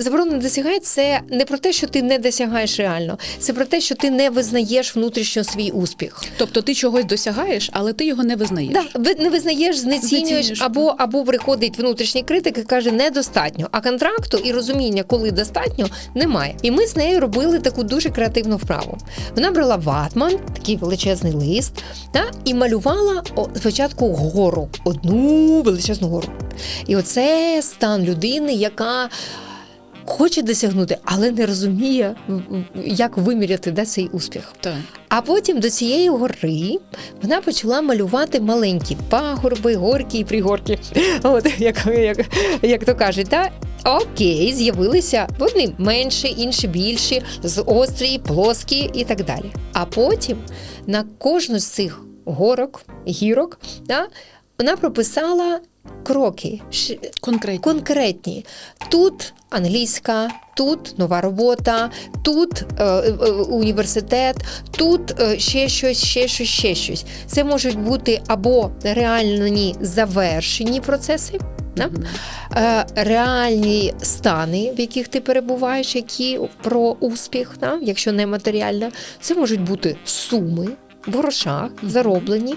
Заборона досягає це не про те, що ти не досягаєш реально, це про те, що ти не визнаєш внутрішньо свій успіх. Тобто ти чогось досягаєш, але ти його не визнаєш. Да, ви не визнаєш, Знецінюєш, або, або приходить внутрішній критик і каже, недостатньо. А контракту і розуміння, коли достатньо, немає. І ми з нею робили таку дуже креативну вправу. Вона брала ватман, такий величезний лист, та, і малювала спочатку гору, одну величезну гору. І оце стан людини, яка. Хоче досягнути, але не розуміє, як виміряти де цей успіх. Так. А потім до цієї гори вона почала малювати маленькі пагорби, горки і пригорки. От як, як, як то кажуть, та окей, з'явилися одні менші, інші більші, з острі, плоскі і так далі. А потім на кожну з цих горок, гірок, та, вона прописала кроки. Конкретно. конкретні. Тут англійська, тут нова робота, тут е, е, університет, тут е, ще щось, ще щось, ще щось. Це можуть бути або реальні завершені процеси. Да? Е, реальні стани, в яких ти перебуваєш, які про успіх, да? якщо не матеріальна, це можуть бути суми в грошах, зароблені.